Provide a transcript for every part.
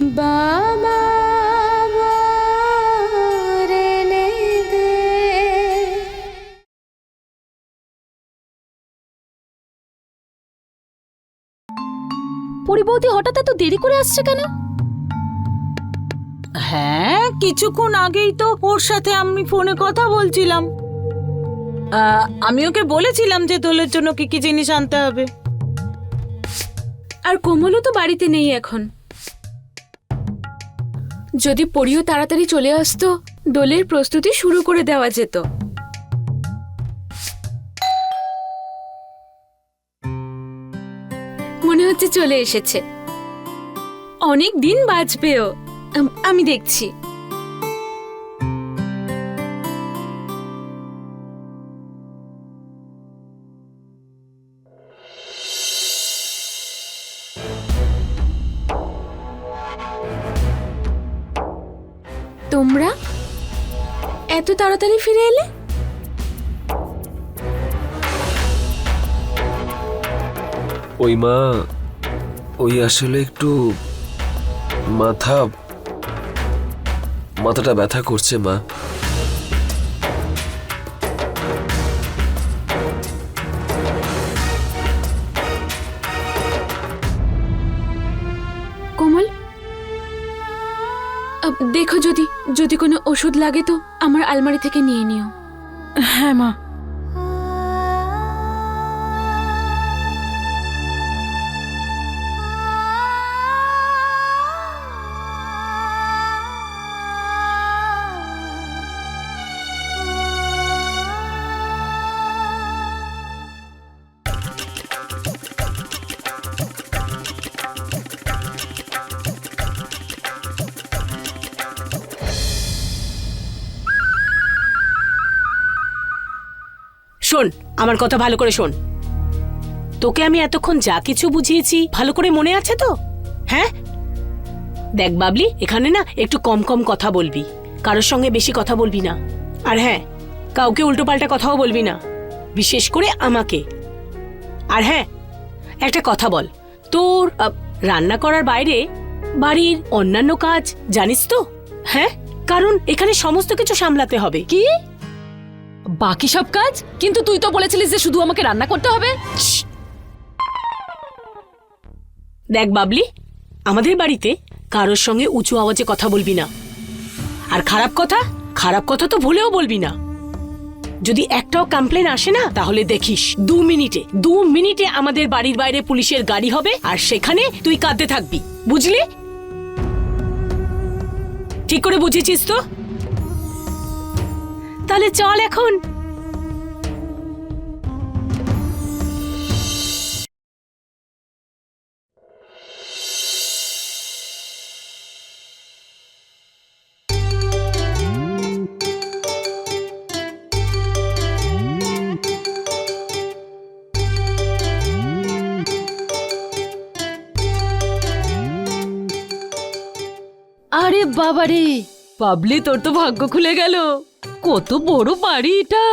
বাবা রেনে পরিবৌদি হঠাৎ এত দেরি করে আসছে কেন? হ্যাঁ কিছুক্ষণ আগেই তো ওর সাথে আমি ফোনে কথা বলছিলাম। আহ, আমি ওকে বলেছিলাম যে দোলের জন্য কি কি জিনিস আনতে হবে। আর কোমলও তো বাড়িতে নেই এখন। যদি পরিও তাড়াতাড়ি চলে আসতো, দোলের প্রস্তুতি শুরু করে দেওয়া যেত। মনে হচ্ছে চলে এসেছে। অনেক দিন বাঁচবেও আমি দেখছি। এত তাড়াতাড়ি ফিরে এলে? ওই মা ওই আসলে একটু মাথা মাথাটা ব্যথা করছে মা। ওষুধ লাগে তো আমার আলমারি থেকে নিয়ে নিও। হ্যাঁ মা। আমার কথা ভালো করে শোন। তোকে আমি এতক্ষণ যা কিছু বুঝিয়েছি, ভালো করে মনে আছে তো? হ্যাঁ? দেখ বাবলি, এখানে না একটু কম কম কথা বলবি। কারোর সঙ্গে বেশি কথা বলবি না। আর হ্যাঁ কাউকে উল্টোপাল্টা কথাও বলবি না। বিশেষ করে আমাকে। আর হ্যাঁ একটা কথা বল। তোর রান্না করার বাইরে বাড়ির অন্যান্য কাজ জানিস তো? হ্যাঁ? কারণ এখানে সমস্ত কিছু সামলাতে হবে। কি? বাকি সব কাজ? কিন্তু তুই তো বলেছিলিস যে শুধু আমাকে রান্না করতে হবে। দেখ, বাবলি, আমাদের বাড়িতে কারোর সঙ্গে উঁচু আওয়াজে কথা বলবি না। আর খারাপ কথা খারাপ কথা তো ভুলেও বলবি না। যদি একটাও কমপ্লেন আসে না, তাহলে দেখিস, দু মিনিটে দু মিনিটে আমাদের বাড়ির বাইরে পুলিশের গাড়ি হবে, আর সেখানে তুই কাঁদতে থাকবি। বুঝলি? ঠিক করে বুঝেছিস তো? তাহলে চল এখন। আরে বাবা রে পাবলি তোর তো ভাগ্য খুলে গেল। কত বড় বাড়ি এটা।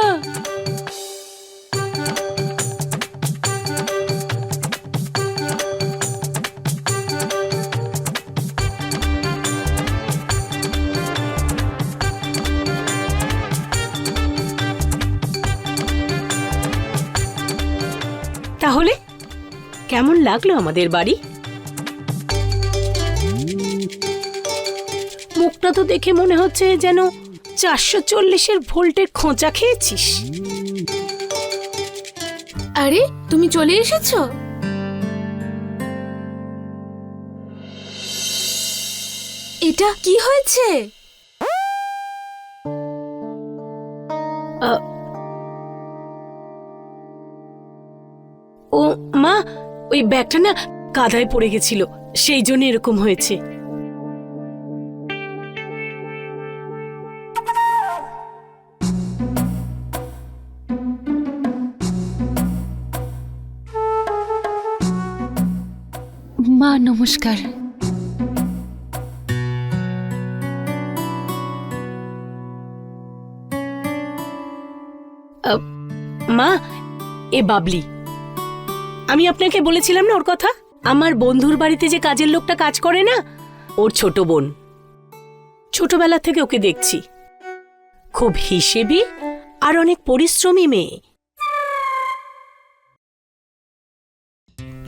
তাহলে, কেমন লাগল আমাদের বাড়ি? মুখটা তো দেখে মনে হচ্ছে যেন চারশো চল্লিশের ভোল্টের খোঁচা খেয়েছিস। আরে তুমি চলে এসেছ? এটা কি হয়েছে? ও মা ওই ব্যাগটা না কাদায় পড়ে গেছিল সেই জন্য এরকম হয়েছে। নমস্কার। মা, এ বাবলি। আমি আপনাকে বলেছিলাম না ওর কথা? আমার বন্ধুর বাড়িতে যে কাজের লোকটা কাজ করে না, ওর ছোট বোন। ছোটবেলা থেকে ওকে দেখছি। খুব হিসেবি আর অনেক পরিশ্রমী মেয়ে।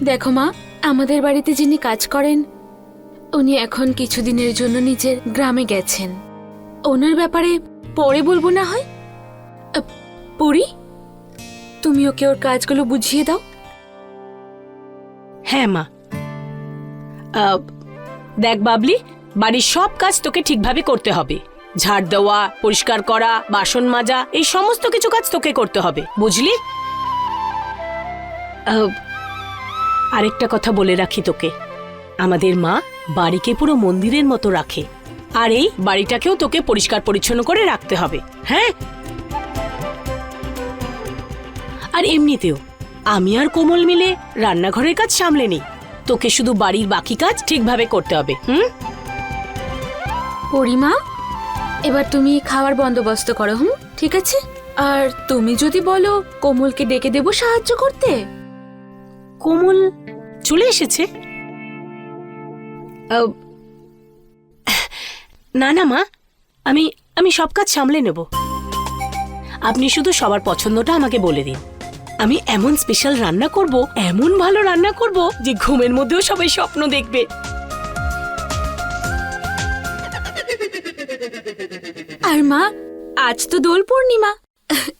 দেখো মা আমাদের বাড়িতে যিনি কাজ করেন, উনি এখন কিছুদিনের জন্য নিজের গ্রামে গেছেন। ওনার ব্যাপারে পরে বলব না হয়? পরি? তুমি ওকে ওর কাজগুলো বুঝিয়ে দাও। হ্যাঁ মা। দেখ, বাবলি, বাড়ির সব কাজ তোকে ঠিকভাবে করতে হবে। ঝাড় দেওয়া, পরিষ্কার করা, বাসন মাজা, এই সমস্ত কিছু কাজ তোকে করতে হবে, বুঝলি? আরেকটা কথা বলে রাখি তোকে। আমাদের মা বাড়িকে পুরো মন্দিরের মতো রাখে। আর এই বাড়িটাকেও তোকে পরিষ্কার পরিচ্ছন্ন করে রাখতে হবে হ্যাঁ? আর এমনিতেও, আমি আর কোমল মিলে রান্নাঘরের কাজ সামলে নিই। তোকে শুধু বাড়ির বাকি কাজ ঠিকভাবে করতে হবে, হুম? পরিমা, এবার তুমি খাওয়ার বন্দোবস্ত করো, হুম? ঠিক আছে? আর তুমি যদি বলো কোমলকে ডেকে দেবো সাহায্য করতে? কোমল চলে এসেছে? না না, মা। আমি আমি সব কাজ সামলে নেব। আপনি শুধু সবার পছন্দটা আমাকে বলে দিন। আমি এমন স্পেশাল রান্না করব, এমন ভালো রান্না করব যে ঘুমের মধ্যেও সবাই স্বপ্ন দেখবে। আর মা, আজ তো দোল পূর্ণিমা।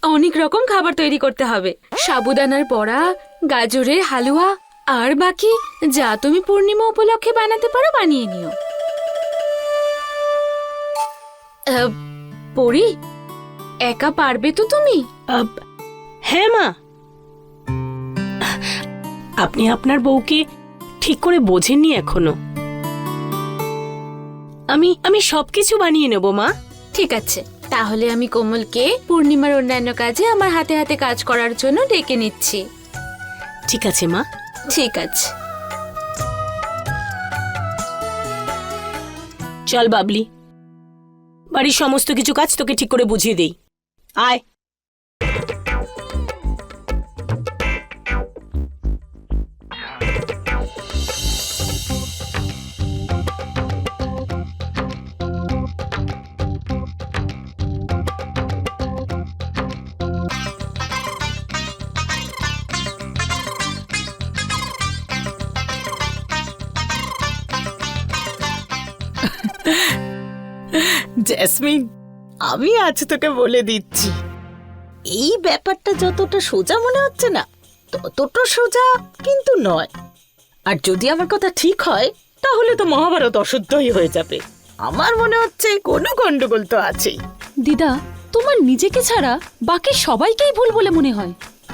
অনেক রকম খাবার তৈরি করতে হবে। সাবুদানার বড়া গাজরের হালুয়া আর বাকি যা তুমি পূর্ণিমা উপলক্ষে বানাতে পারো বানিয়ে নিও। পরি একা পারবে তো তুমি? হ্যাঁ মা। আপনি আপনার বউকে ঠিক করে বোঝেননি এখনও। আমি আমি সবকিছু বানিয়ে নেব মা। ঠিক আছে। তাহলে আমি কোমলকে পূর্ণিমার অন্যান্য কাজে আমার হাতে হাতে কাজ করার জন্য ডেকে নিচ্ছি। ঠিক আছে মা। ঠিক আছে। চল বাবলি। বাড়ির সমস্ত কিছু কাজ তোকে ঠিক করে বুঝিয়ে দেই। আয়। জেসমিন আমি আজ তোকে বলে দিচ্ছি। এই ব্যাপারটা যতটা সোজা মনে হচ্ছে না ততটা সোজা কিন্তু নয়। আর যদি আমার কথা ঠিক হয় তাহলে তো মহাভারত অশুদ্ধই হয়ে যাবে। আমার মনে হচ্ছে কোনো গন্ডগোল তো আছেই। দিদা তোমার নিজেকে ছাড়া বাকি সবাইকেই ভুল বলে মনে হয়।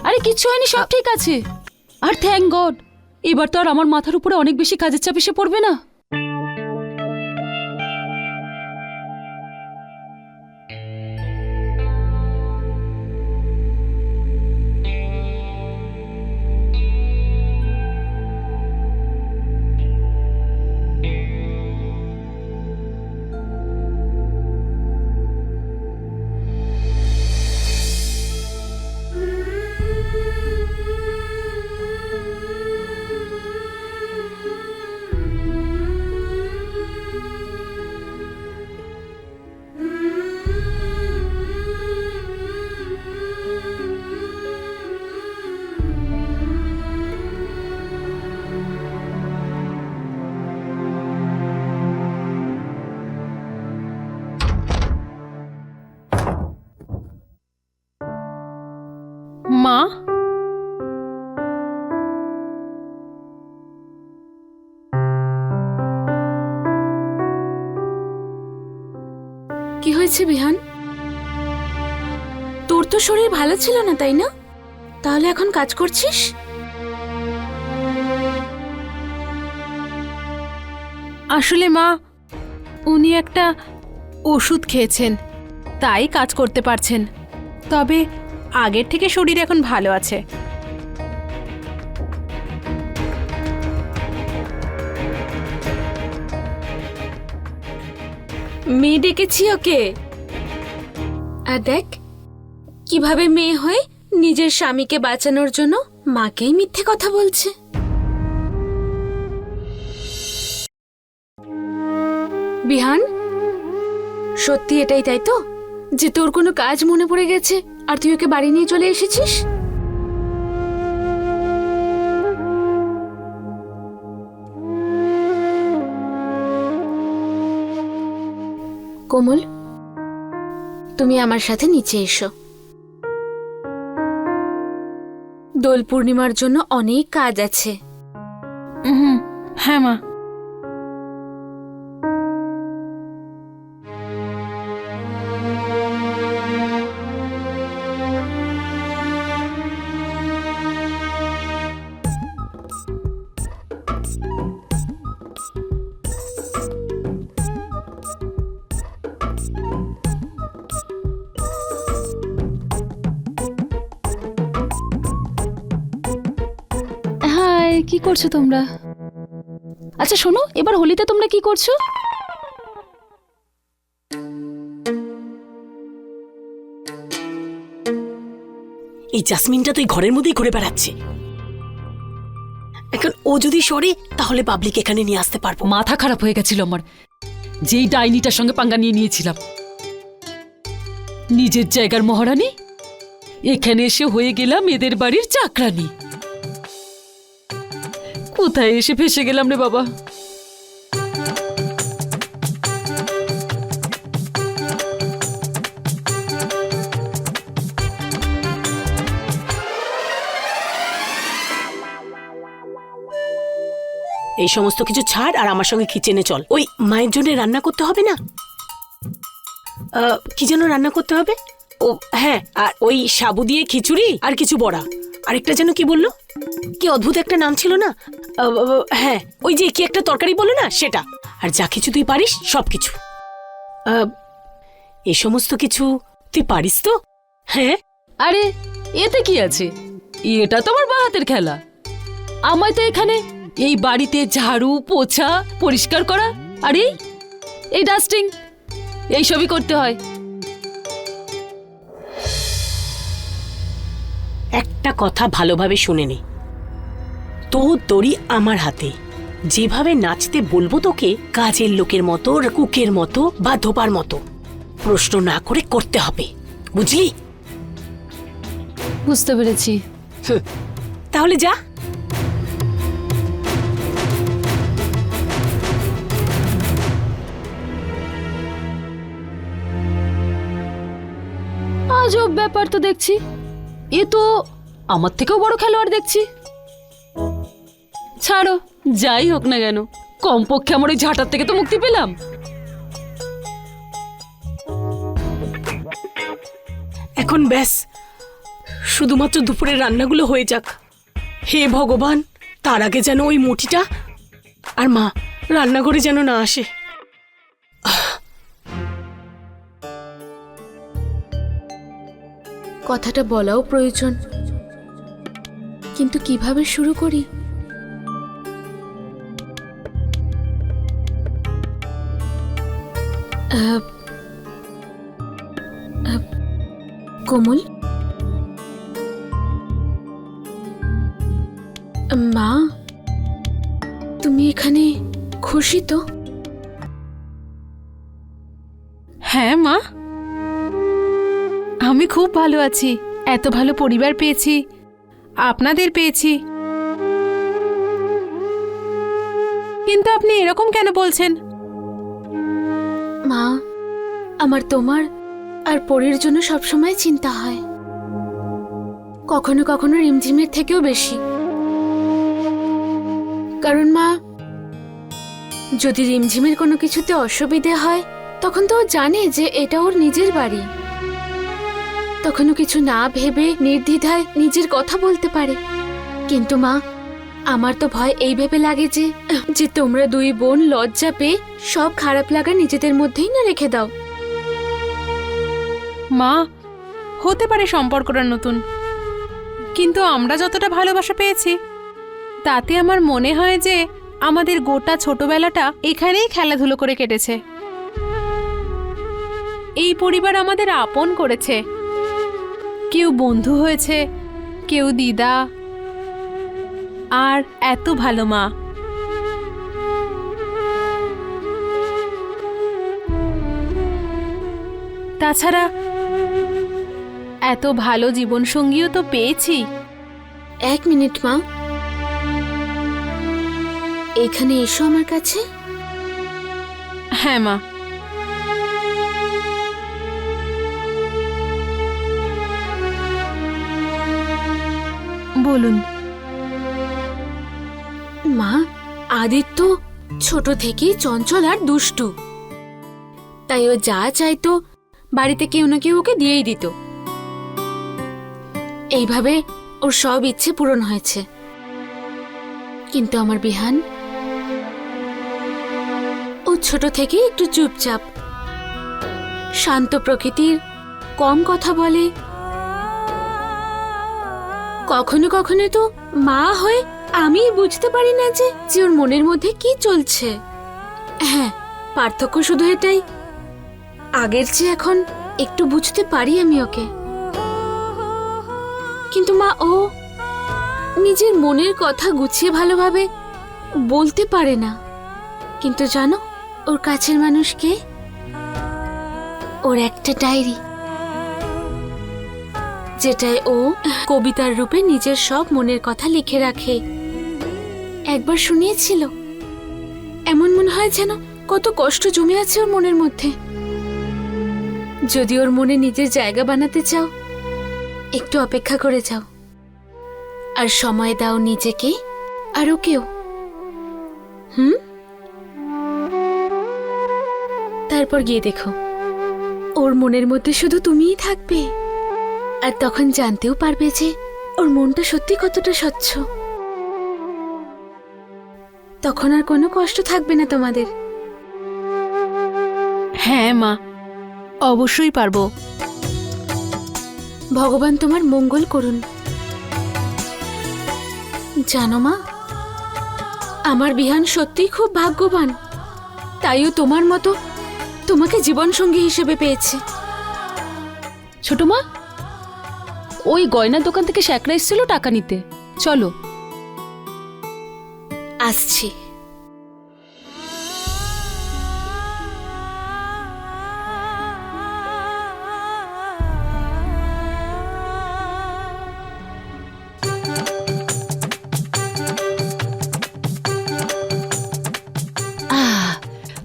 আরে কিচ্ছু হয়নি সব ঠিক আছে। আর থ্যাংক গড এবার তো আর আমার মাথার উপরে অনেক বেশি কাজের চাপ এসে পড়বে না। হয়েছে বিহান? তোর তো শরীর ভালো ছিল না, তাই না? তাহলে এখন কাজ করছিস? আসলে মা, উনি একটা ওষুধ খেয়েছেন, তাই কাজ করতে পারছেন। তবে আগের থেকে শরীর এখন ভালো আছে। মেয়ে ডেকেছি ওকে। আর দেখ, কীভাবে মেয়ে হয়ে নিজের স্বামীকে বাঁচানোর জন্য মাকেই মিথ্যে কথা বলছে। বিহান, সত্যি এটাই তাই তো যে তোর কোনো কাজ মনে পড়ে গেছে আর তুই ওকে বাড়ি নিয়ে চলে এসেছিস? কোমল, তুমি আমার সাথে নিচে এসো। দোল পূর্ণিমার জন্য অনেক কাজ আছে। হুম হ্যাঁ মা। করছ তোমরা? আচ্ছা শোনো এবার হোলিতে তোমরা কি করছ? এই জাসমিনটা তো এই ঘরের মধ্যেই ঘুরে বেড়াচ্ছে। এখন ও যদি সরে তাহলে পাবলিক এখানে নিয়ে আসতে পারব। মাথা খারাপ হয়ে গেছিল আমার। যেই ডাইনিটার সঙ্গে পাঙ্গা নিয়ে নিয়েছিলাম। নিজের জায়গার মহারানী এখানে এসে হয়ে গেলাম এদের বাড়ির চাকরানি। কোথায়? এসে ফেসে গেলাম রে বাবা। এই সমস্ত কিছু ছাড় আর আমার সঙ্গে কিচেনে চল। ওই মায়ের জন্য রান্না করতে হবে না? কি যেন রান্না করতে হবে? ও হ্যাঁ আর ওই সাবু দিয়ে খিচুড়ি আর কিছু বড়া। আরেকটা যেন কি বলল? কি অদ্ভুত একটা নাম ছিল না? হ্যাঁ ওই যে কি একটা তরকারি বলল না সেটা। আর যা কিছু তুই পারিস সব কিছু এ সমস্ত কিছু তুই পারিস তো? হ্যাঁ? আরে এতে কি আছে? এটা তো আমার বাহাতের খেলা। আমায় তো এখানে এই বাড়িতে ঝাড়ু পোছা পরিষ্কার করা আর এই এই ডাস্টিং এই সবই করতে হয়। একটা কথা ভালোভাবে শুনে নে। তো দড়ি আমার হাতে। যেভাবে নাচতে বলব তোকে কাজের লোকের মতো কুকের মতো বা ধোপার মতো। প্রশ্ন না করে করতে হবে বুঝলি? বুঝতে পেরেছি। তাহলে যা। আজব ব্যাপার তো দেখছি। এ তো আমার থেকেও বড় খেলোয়াড় দেখছি। ছাড়ো যাই হোক না কেন। কমপক্ষে আমার ওই ঝাঁটার থেকে তো মুক্তি পেলাম। এখন ব্যাস শুধুমাত্র দুপুরের রান্নাগুলো হয়ে যাক। হে ভগবান তার আগে যেন ওই মুঠিটা আর মা রান্নাঘরে যেন না আসে। কথাটা বলাও প্রয়োজন। কিন্তু কীভাবে শুরু করি? কোমল? মা, তুমি এখানে খুশি তো? হ্যাঁ মা। আমি খুব ভালো আছি। এত ভালো পরিবার পেয়েছি। আপনাদের পেয়েছি। কিন্তু আপনি এরকম কেন বলছেন? মা, আমার তোমার আর পরীর জন্য সবসময় চিন্তা হয়। কখনো কখনো রিমঝিমের থেকেও বেশি। কারণ মা, যদি রিমঝিমের কোনো কিছুতে অসুবিধে হয়, তখন তো ও জানে যে এটা ওর নিজের বাড়ি। তখনও কিছু না ভেবে নির্দ্বিধায় নিজের কথা বলতে পারে। কিন্তু মা আমার তো ভয় এই ভেবে লাগে যে যে তোমরা দুই বোন লজ্জা পেয়ে সব খারাপ লাগা নিজেদের মধ্যেই না রেখে দাও। মা, হতে পারে সম্পর্কটা নতুন, কিন্তু আমরা যতটা ভালোবাসা পেয়েছি, তাতে আমার মনে হয় যে আমাদের গোটা ছোটবেলাটা এখানেই খেলাধুলো করে কেটেছে। এই পরিবার আমাদের আপন করেছে। কেউ বন্ধু হয়েছে, কেউ দিদা আর এত ভালো মা। তাছাড়া এত ভালো জীবনসঙ্গীও তো পেয়েছি। এক মিনিট মা। এখানে এসো আমার কাছে। হ্যাঁ মা। বলুন। মা, আদিত্য ছোট থেকেই চঞ্চল আর দুষ্টু। তাই ও যা চাইতো, বাড়িতে কেউ না কেউ ওকে দিয়েই দিত। এইভাবে ওর সব ইচ্ছে পূরণ হয়েছে। কিন্তু আমার বিহান, ও ছোট থেকে একটু চুপচাপ, শান্ত প্রকৃতির কম কথা বলে। কখনো কখনো তো মা হয়ে আমি বুঝতে পারি না যে যে ওর মনের মধ্যে কি চলছে। হ্যাঁ পার্থক্য শুধু এটাই। আগের চেয়ে এখন একটু বুঝতে পারি আমি ওকে। কিন্তু মা, ও নিজের মনের কথা গুছিয়ে ভালোভাবে বলতে পারে না। কিন্তু জানো, ওর কাছের মানুষকে ওর একটা ডায়েরি যেটায় ও কবিতার রূপে নিজের সব মনের কথা লিখে রাখে। একবার শুনিয়েছিল। এমন মনে হয় যেন কত কষ্ট জমে আছে ওর মনের মধ্যে। যদি ওর মনে নিজের জায়গা বানাতে চাও, একটু অপেক্ষা করে যাও। আর সময় দাও নিজেকে আর ওকেও হুম? তারপর গিয়ে দেখো, ওর মনের মধ্যে শুধু তুমিই থাকবে। আর তখন জানতেও পারবে যে ওর মনটা সত্যি কতটা স্বচ্ছ। তখন আর কোনো কষ্ট থাকবে না তোমাদের। হ্যাঁ মা। অবশ্যই পারব। ভগবান তোমার মঙ্গল করুন। জানো মা আমার বিহান সত্যিই খুব ভাগ্যবান। তাইও তোমার মতো তোমাকে জীবনসঙ্গী হিসেবে পেয়েছে। ছোট মা ওই গয়নার দোকান থেকে শ্যাকরা এসেছিল টাকা নিতে। চলো। আসছি।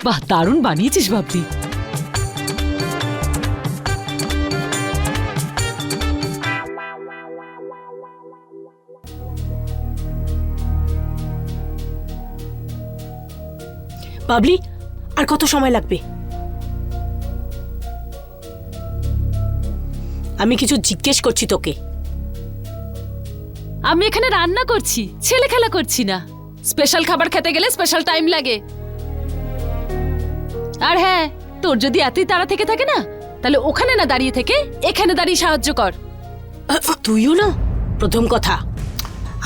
বাহ দারুণ বানিয়েছিস বাবলি বাবলি আর কত সময় লাগবে? আমি কিছু জিজ্ঞেস করছি তোকে। আমি এখানে রান্না করছি ছেলে খেলা করছি না। স্পেশাল খাবার খেতে গেলে স্পেশাল টাইম লাগে। আর হ্যাঁ তোর যদি এতই তাড়া থেকে থাকে না তাহলে ওখানে না দাঁড়িয়ে থেকে এখানে দাঁড়িয়ে সাহায্য কর। তুইও না? প্রথম কথা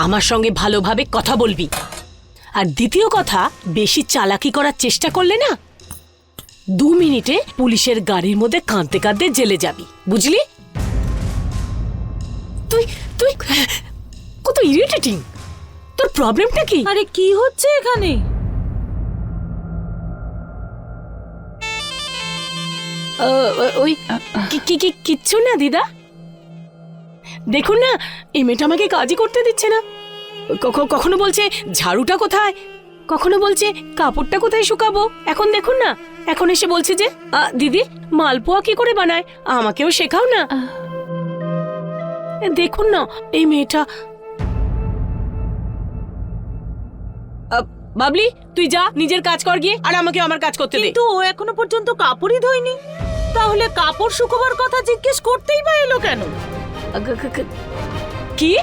আমার সঙ্গে ভালোভাবে কথা বলবি। আর দ্বিতীয় কথা বেশি চালাকি করার চেষ্টা করলে না দু মিনিটে পুলিশের গাড়ির মধ্যে কাঁদতে কাঁদতে জেলে যাবি। বুঝলি? তুই তুই কত ইরিটেটিং তোর প্রবলেমটা কি? আরে কি হচ্ছে এখানে? ওই কি কি কিচ্ছু না দিদা। দেখুন না এই মেয়েটা আমাকে কাজই করতে দিচ্ছে না। কখনো বলছে ঝাড়ুটা কোথায়? কখনো বলছে কাপড়টা কোথায় শুকাবো? এখন দেখুন না। এখন এসে বলছে যে "আ, দিদি মালপোয়া কি করে বানায়? আমাকেও শেখাও না। দেখুন না এই মেয়েটা। বাবলি তুই যা নিজের কাজ কর গিয়ে আর আমাকে আমার কাজ করতে দে। কিন্তু ও এখনও পর্যন্ত কাপড়ই ধোয়নি। তাহলে কাপড় শুকোবার কথা জিজ্ঞেস করতেই বা এলো কেন? কি?